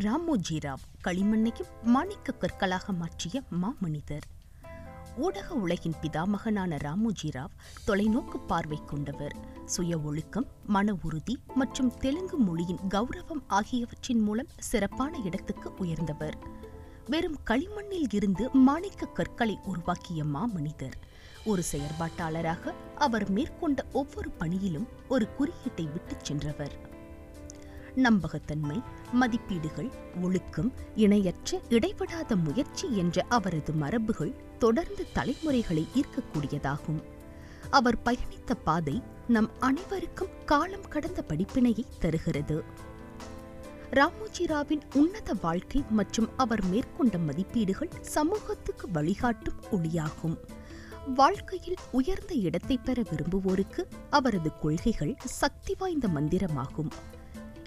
ராமோஜி ராவ் களிமண்ணையும் மாணிக்க கற்களாக மாற்றிய மாமனிதர். ஊடக உலகின் பிதாமகனான ராமோஜி ராவ் தொலைநோக்கு பார்வை கொண்டவர். சுய ஒழுக்கம் மன உறுதி மற்றும் தெலுங்கு மொழியின் கௌரவம் ஆகியவற்றின் மூலம் சிறப்பான இடத்துக்கு உயர்ந்தவர். வெறும் களிமண்ணில் இருந்து மாணிக்க கற்களை உருவாக்கிய மாமனிதர். ஒரு செயற்பாட்டாளராக அவர் மேற்கொண்ட ஒவ்வொரு பணியிலும் ஒரு குறியீட்டை விட்டுச் சென்றவர். நம்பகத்தன்மை மதிப்பீடுகள் ஒழுக்கம் இணையற்ற இடைவிடாத முயற்சி என்ற அவரது மரபுகள் தொடர்ந்து தலைமுறைகளை ஈர்க்கக்கூடியதாகும். அவர் பயணித்த பாதை நம் அனைவருக்கும் காலம் கடந்த படிப்பினையை தருகிறது. ராமோஜிராவின் உன்னத வாழ்க்கை மற்றும் அவர் மேற்கொண்ட மதிப்பீடுகள் சமூகத்துக்கு வழிகாட்டும் ஒளியாகும். வாழ்க்கையில் உயர்ந்த இடத்தை பெற விரும்புவோருக்கு அவரது கொள்கைகள் சக்தி வாய்ந்த மந்திரமாகும்.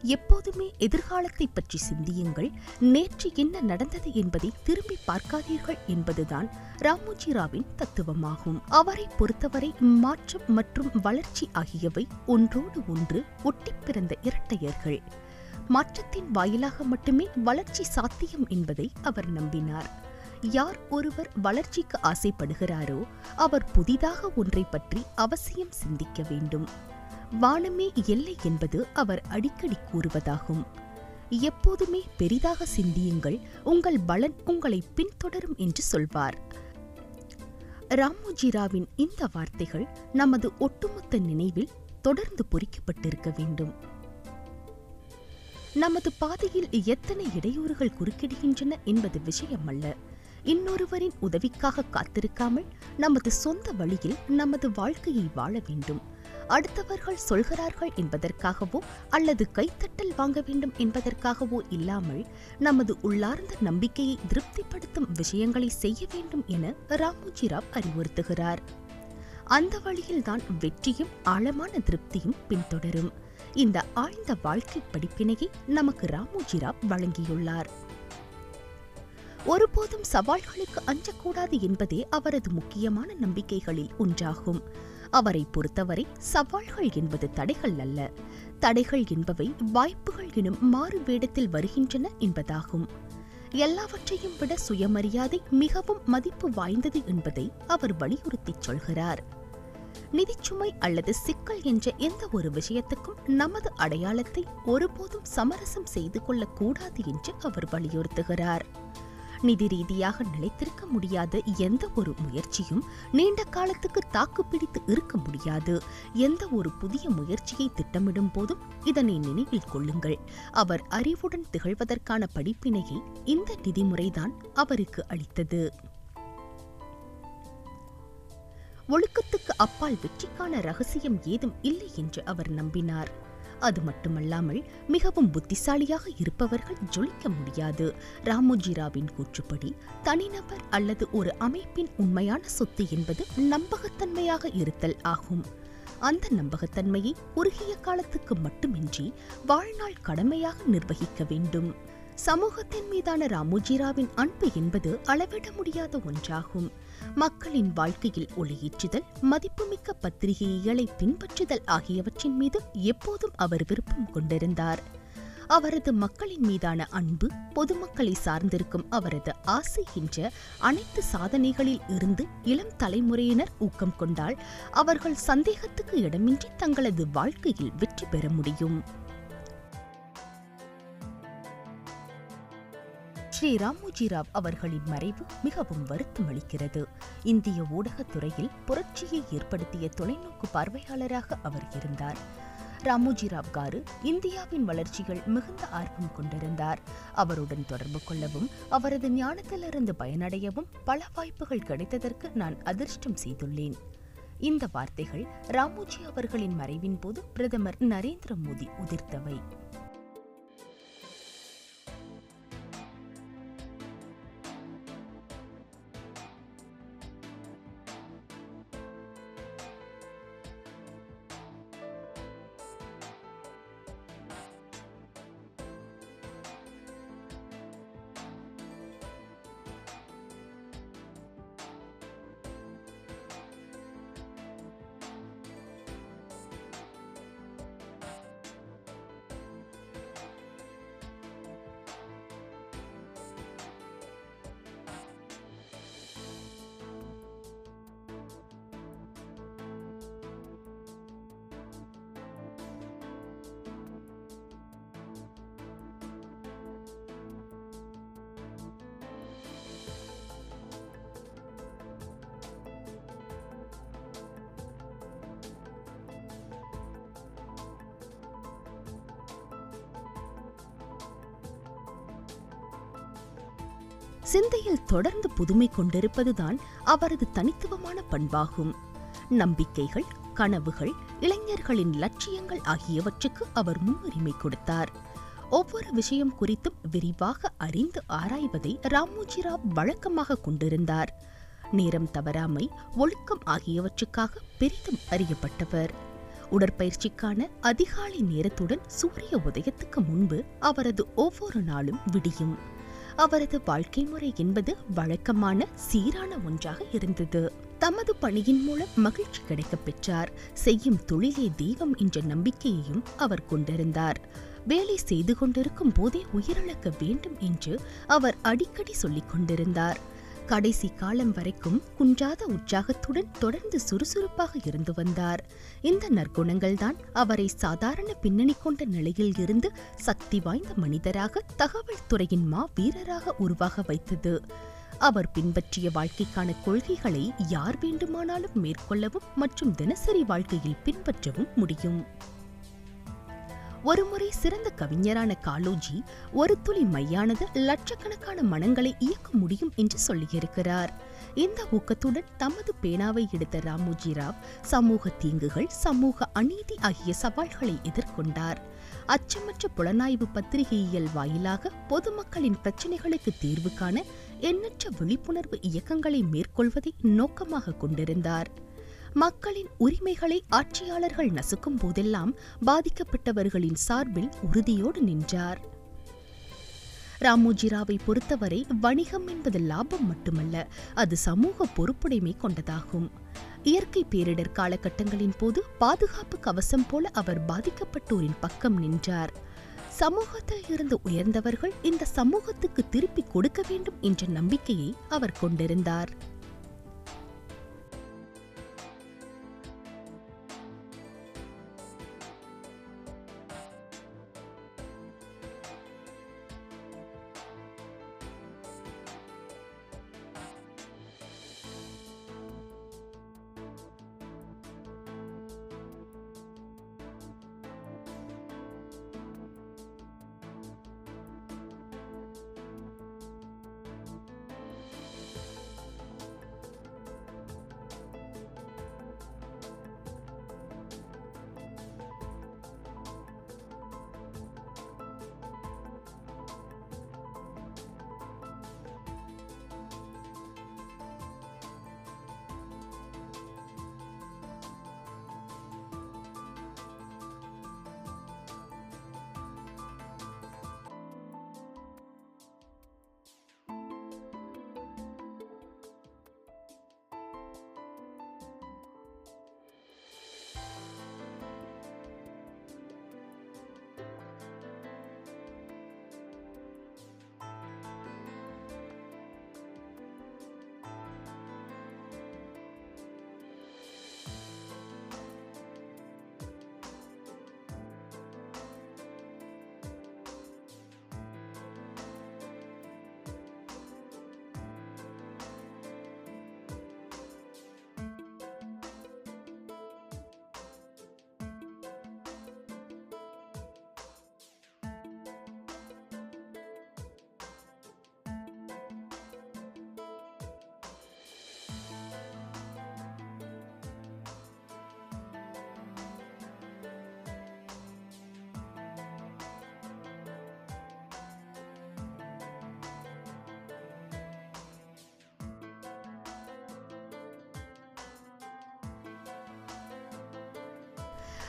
எப்போதுமே எதிர்காலத்தை பற்றி சிந்தியுங்கள். நேற்று என்ன நடந்தது என்பதை திரும்பி பார்க்காதீர்கள் என்பதுதான் ராமோஜி ராவின் தத்துவமாகும். அவரை பொறுத்தவரை மாற்றம் மற்றும் வளர்ச்சி ஆகியவை ஒன்றோடு ஒன்று ஒட்டி பிறந்த இரட்டையர்கள். மாற்றத்தின் வாயிலாக மட்டுமே வளர்ச்சி சாத்தியம் என்பதை அவர் நம்பினார். யார் ஒருவர் வளர்ச்சிக்கு ஆசைப்படுகிறாரோ அவர் புதிதாக ஒன்றை பற்றி அவசியம் சிந்திக்க வேண்டும். வானமே எல்லை என்பது அவர் அடிக்கடி கூறுவதாகும். எப்போதுமே பெரிதாக சிந்தியுங்கள் உங்கள் பலன் உங்களை பின்தொடரும் என்று சொல்வார். ராமோஜிராவின் இந்த வார்த்தைகள் நமது ஒட்டுமொத்த நினைவில் தொடர்ந்து பொறிக்கப்பட்டிருக்க வேண்டும். நமது பாதையில் எத்தனை இடையூறுகள் குறுக்கிடுகின்றன என்பது விஷயமல்ல. இன்னொருவரின் உதவிக்காக காத்திருக்காமல் நமது சொந்த வழியில் நமது வாழ்க்கையை வாழ வேண்டும். அடுத்தவர்கள் சொல்கிறார்கள் என்பதற்காகவோ அல்லது கைத்தட்டல் வாங்க வேண்டும் என்பதற்காகவோ இல்லாமல் நமது உள்ளார்ந்த நம்பிக்கையை திருப்திப்படுத்தும் விஷயங்களை செய்ய வேண்டும் என ராமோஜி ராவ் அறிவுறுத்துகிறார். அந்த வழியில்தான் வெற்றியும் ஆழமான திருப்தியும் பின்தொடரும். இந்த ஆழ்ந்த வாழ்க்கை படிப்பினையை நமக்கு ராமோஜி ராவ் வழங்கியுள்ளார். ஒருபோதும் சவால்களுக்கு அஞ்சக்கூடாது என்பதே அவரது முக்கியமான நம்பிக்கைகளில் ஒன்றாகும். அவரை பொறுத்தவரை சவால்கள் என்பது தடைகள் அல்ல. தடைகள் என்பவை வாய்ப்புகள் எனும் மாறு வேடத்தில் வருகின்றன என்பதாகும். எல்லாவற்றையும் விட சுயமரியாதை மிகவும் மதிப்பு வாய்ந்தது என்பதை அவர் வலியுறுத்திச் சொல்கிறார். நிதிச்சுமை அல்லது சிக்கல் என்ற எந்த ஒரு விஷயத்துக்கும் நமது அடையாளத்தை ஒருபோதும் சமரசம் செய்து கொள்ளக்கூடாது என்று அவர் வலியுறுத்துகிறார். நிதி ரீதியாக நிலைத்திருக்க முடியாத எந்த ஒரு முயற்சியும் நீண்ட காலத்துக்கு தாக்கு பிடித்து இருக்க முடியாது. எந்த ஒரு புதிய முயற்சியை திட்டமிடும் போதும் இதனை நினைவில் கொள்ளுங்கள். அவர் அறிவுடன் திகழ்வதற்கான படிப்பினையை இந்த நிதிமுறைதான் அவருக்கு அளித்தது. ஒழுக்கத்துக்கு அப்பால் வெற்றிக்கான ரகசியம் ஏதும் இல்லை என்று அவர் நம்பினார். அது மட்டுமல்லாமல் மிகவும் புத்திசாலியாக இருப்பவர்கள் ஜொலிக்க முடியாது. ராமோஜிராவின் கூற்றுப்படி தனிநபர் அல்லது ஒரு அமைப்பின் உண்மையான சொத்து என்பது நம்பகத்தன்மையாக இருத்தல் ஆகும். அந்த நம்பகத்தன்மையை குறுகிய காலத்துக்கு மட்டுமின்றி வாழ்நாள் கடமையாக நிர்வகிக்க வேண்டும். சமூகத்தின் மீதான ராமோஜிராவின் அன்பு என்பது அளவிட முடியாத ஒன்றாகும். மக்களின் வாழ்க்கையில் ஒளியேற்றுதல் மதிப்புமிக்க பத்திரிகைகளை பின்பற்றுதல் ஆகியவற்றின் மீது எப்போதும் அவர் விருப்பம் கொண்டிருந்தார். அவரது மக்களின் மீதான அன்பு பொதுமக்களை சார்ந்திருக்கும் அவரது ஆசை என்ற அனைத்து சாதனைகளில் இருந்து இளம் தலைமுறையினர் ஊக்கம் கொண்டால் அவர்கள் சந்தேகத்துக்கு இடமின்றி தங்களது வாழ்க்கையில் வெற்றி பெற முடியும். ஸ்ரீ ராமுஜிராவ் அவர்களின் மறைவு மிகவும் வருத்தம் அளிக்கிறது இந்திய ஊடகத்துறையில் புரட்சியை ஏற்படுத்திய தொலைநோக்கு பார்வையாளராக அவர் இருந்தார். ராமோஜிராவ் காரு இந்தியாவின் வளர்ச்சிகள் மிகுந்த ஆர்வம் கொண்டிருந்தார். அவருடன் தொடர்பு கொள்ளவும் அவரது ஞானத்திலிருந்து பயனடையவும் பல வாய்ப்புகள் கிடைத்ததற்கு நான் அதிர்ஷ்டம் செய்துள்ளேன். இந்த வார்த்தைகள் ராமோஜி அவர்களின் மறைவின் போது பிரதமர் நரேந்திர மோடி உதிர்த்தவை. சிந்தையில் தொடர்ந்து புதுமை கொண்டிருப்பதுதான் அவரது தனித்துவமான பண்பாகும். நம்பிக்கைகள் கனவுகள் இளைஞர்களின் லட்சியங்கள் ஆகியவற்றுக்கு அவர் முன்னுரிமை கொடுத்தார். ஒவ்வொரு விஷயம் குறித்தும் விரிவாக அறிந்து ஆராய்வதை ராமோஜிராவ் வழக்கமாக கொண்டிருந்தார். நேரம் தவறாமை ஒழுக்கம் ஆகியவற்றுக்காக பெரிதும் அறியப்பட்டவர். உடற்பயிற்சிக்கான அதிகாலை நேரத்துடன் சூரிய உதயத்துக்கு முன்பு அவரது ஒவ்வொரு நாளும் விடியும். அவரது வாழ்க்கை முறை என்பது வழக்கமான சீரான ஒன்றாக இருந்தது. தமது பணியின் மூலம் மகிழ்ச்சி கிடைக்கப் பெற்றார். செய்யும் தொழிலே தெய்வம் என்ற நம்பிக்கையையும் அவர் கொண்டிருந்தார். வேலை செய்து கொண்டிருக்கும் போதே உயிரிழக்க வேண்டும் என்று அவர் அடிக்கடி சொல்லிக் கொண்டிருந்தார். கடைசி காலம் வரைக்கும் குன்றாத உற்சாகத்துடன் தொடர்ந்து சுறுசுறுப்பாக இருந்து வந்தார். இந்த நற்குணங்கள்தான் அவரை சாதாரண பின்னணி கொண்ட நிலையில் இருந்து சக்தி வாய்ந்த மனிதராக தகவல் துறையின் மா வீரராக உருவாக வைத்தது. அவர் பின்பற்றிய வாழ்க்கைக்கான கொள்கைகளை யார் வேண்டுமானாலும் மேற்கொள்ளவும் மற்றும் தினசரி வாழ்க்கையில் பின்பற்றவும் முடியும். ஒருமுறை சிறந்த கவிஞரான காலோஜி ஒரு துளி மையானது லட்சக்கணக்கான மனங்களை இயக்க முடியும் என்று சொல்லியிருக்கிறார். இந்த ஊக்கத்துடன் தமது பேனாவை எடுத்த ராமோஜி ராவ் சமூக தீங்குகள் சமூக அநீதி ஆகிய சவால்களை எதிர்கொண்டார். அச்சமற்ற புலனாய்வு பத்திரிகையியல் வாயிலாக பொதுமக்களின் பிரச்சினைகளுக்கு தீர்வு காண எண்ணற்ற விழிப்புணர்வு இயக்கங்களை மேற்கொள்வதை நோக்கமாக கொண்டிருந்தார். மக்களின் உரிமைகளை ஆட்சியாளர்கள் நசுக்கும் போதெல்லாம் பாதிக்கப்பட்டவர்களின் சார்பில் உறுதியோடு நின்றார். ராமோஜிராவை பொறுத்தவரை வணிகம் என்பது லாபம் மட்டுமல்ல அது சமூக பொறுப்புடைமை கொண்டதாகும். இயற்கை பேரிடர் காலகட்டங்களின் போது பாதுகாப்பு கவசம் போல அவர் பாதிக்கப்பட்டோரின் பக்கம் நின்றார். சமூகத்தில் இருந்து உயர்ந்தவர்கள் இந்த சமூகத்துக்கு திருப்பி கொடுக்க வேண்டும் என்ற நம்பிக்கையை அவர் கொண்டிருந்தார்.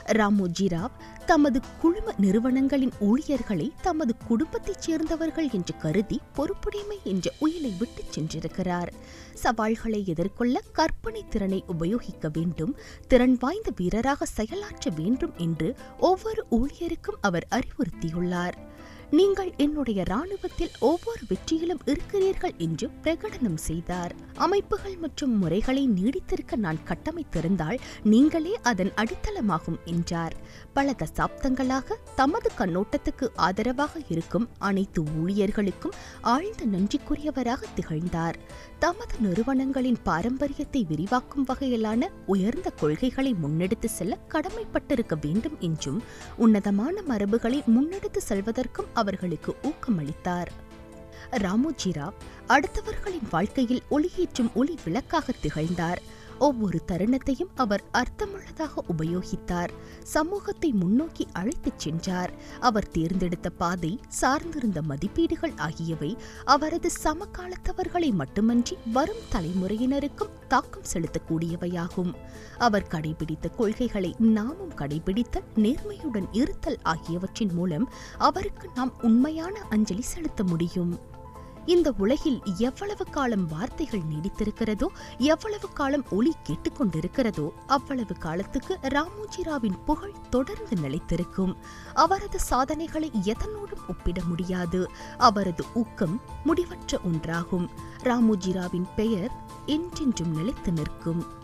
ராமோஜி ராவ் தமது குழும நிறுவனங்களின் ஊழியர்களை தமது குடும்பத்தைச் சேர்ந்தவர்கள் என்று கருதி பொறுப்புடைமை என்ற உயிலை விட்டுச் சென்றிருக்கிறார். சவால்களை எதிர்கொள்ள கற்பனை திறனை உபயோகிக்க வேண்டும் திறன் வாய்ந்த வீரராக செயலாற்ற வேண்டும் என்று ஒவ்வொரு ஊழியருக்கும் அவர் அறிவுறுத்தியுள்ளார். நீங்கள் என்னுடைய ராணுவத்தில் ஒவ்வொரு வெற்றியிலும் இருக்கிறீர்கள் என்று பிரகடனம் செய்தார். அமைப்புகள் மற்றும் முறைகளை நீடித்திருக்க நான் கட்டமைத்திருந்தால் நீங்களே அதன் அடித்தளமாகும் என்றார். பல தசாப்தங்களாக தமது கண்ணோட்டத்துக்கு ஆதரவாக இருக்கும் அனைத்து ஊழியர்களுக்கும் ஆழ்ந்த நன்றிக்குரியவராக திகழ்ந்தார். தமது நிறுவனங்களின் பாரம்பரியத்தை விரிவாக்கும் வகையிலான உயர்ந்த கொள்கைகளை முன்னெடுத்து செல்ல கடமைப்பட்டிருக்க வேண்டும் என்றும் உன்னதமான மரபுகளை முன்னெடுத்து செல்வதற்கும் அவர்களுக்கு ஊக்கமளித்தார். ராமோஜிராவ் அடுத்தவர்களின் வாழ்க்கையில் ஒளியேற்றும் ஒளி விளக்காக திகழ்ந்தார். ஒவ்வொரு தருணத்தையும் அவர் அர்த்தமுள்ளதாக உபயோகித்தார். சமூகத்தை முன்னோக்கி அழைத்துச் சென்றார். அவர் தேர்ந்தெடுத்த பாதை சார்ந்திருந்த மதிப்பீடுகள் ஆகியவை அவரது சமகாலத்தவர்களை மட்டுமன்றி வரும் தலைமுறையினருக்கும் தாக்கம் செலுத்தக்கூடியவையாகும். அவர் கடைபிடித்த கொள்கைகளை நாமும் கடைபிடித்தல் நேர்மையுடன் இருத்தல் ஆகியவற்றின் மூலம் அவருக்கு நாம் உண்மையான அஞ்சலி செலுத்த முடியும். இந்த உலகில் எவ்வளவு காலம் வார்த்தைகள் நீடித்திருக்கிறதோ எவ்வளவு காலம் ஒளி கேட்டுக்கொண்டிருக்கிறதோ அவ்வளவு காலத்துக்கு ராமோஜிராவின் புகழ் தொடர்ந்து நிலைத்திருக்கும். அவரது சாதனைகளை எதனோடும் ஒப்பிட முடியாது. அவரது ஊக்கம் முடிவற்ற ஒன்றாகும். ராமோஜிராவின் பெயர் என்றென்றும் நிலைத்து நிற்கும்.